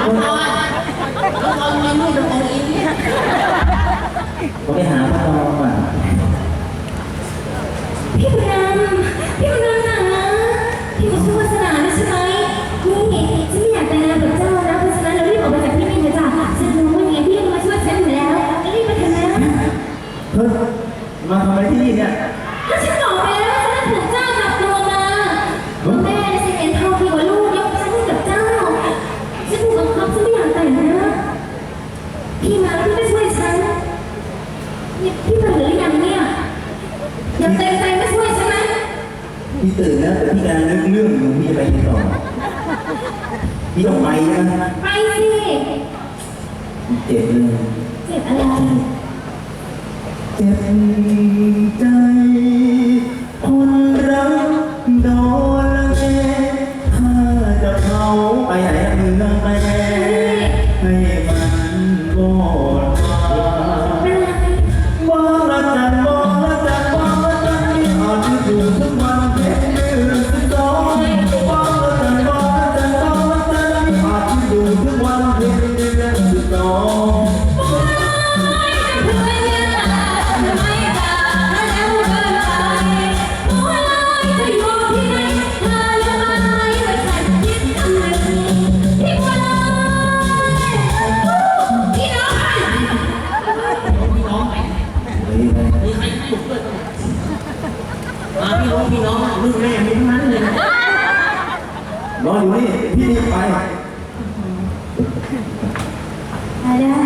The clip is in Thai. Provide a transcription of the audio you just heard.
มาไปหาพระรองก่อพี่บุญนำพี่บุญนำหาพี่บุญชื่อวาาใช่ไหมนี่ฉันไม่อยากแต่งงานกับเจ้านะเพราะล้นที่ออกมาจากที่นี่เะจ้ะฉันรู้ว่าไงพี่มาช่วยฉันอยู่แล้วรีบไปเถอะนะเฮ้ยมาทำอะไรที่นี่เนี่ยก็ฉันบอกไปแล้วว่าฉันถูกเจ้าจับตัวมา พี่มาแล้วพี่ไม่ช่วยฉันนี่พี่ตื่นหรือยังเนี่ยอย่าเต็มใจไม่ช่วยฉันนะพี่ตื่นแล้วแต่พี่กำลังนึกเรื่องอยู่พี่จะไปที่ต่อพี่ต้องไปนะไปสิเจ็บเลยเจ็บอะไรเจ็บใจคนรักโดนละแกถ้าจะเขาไปไหนเมืองไปแน่ให้มัน รออยู่นี่ พี่รีบไป ได้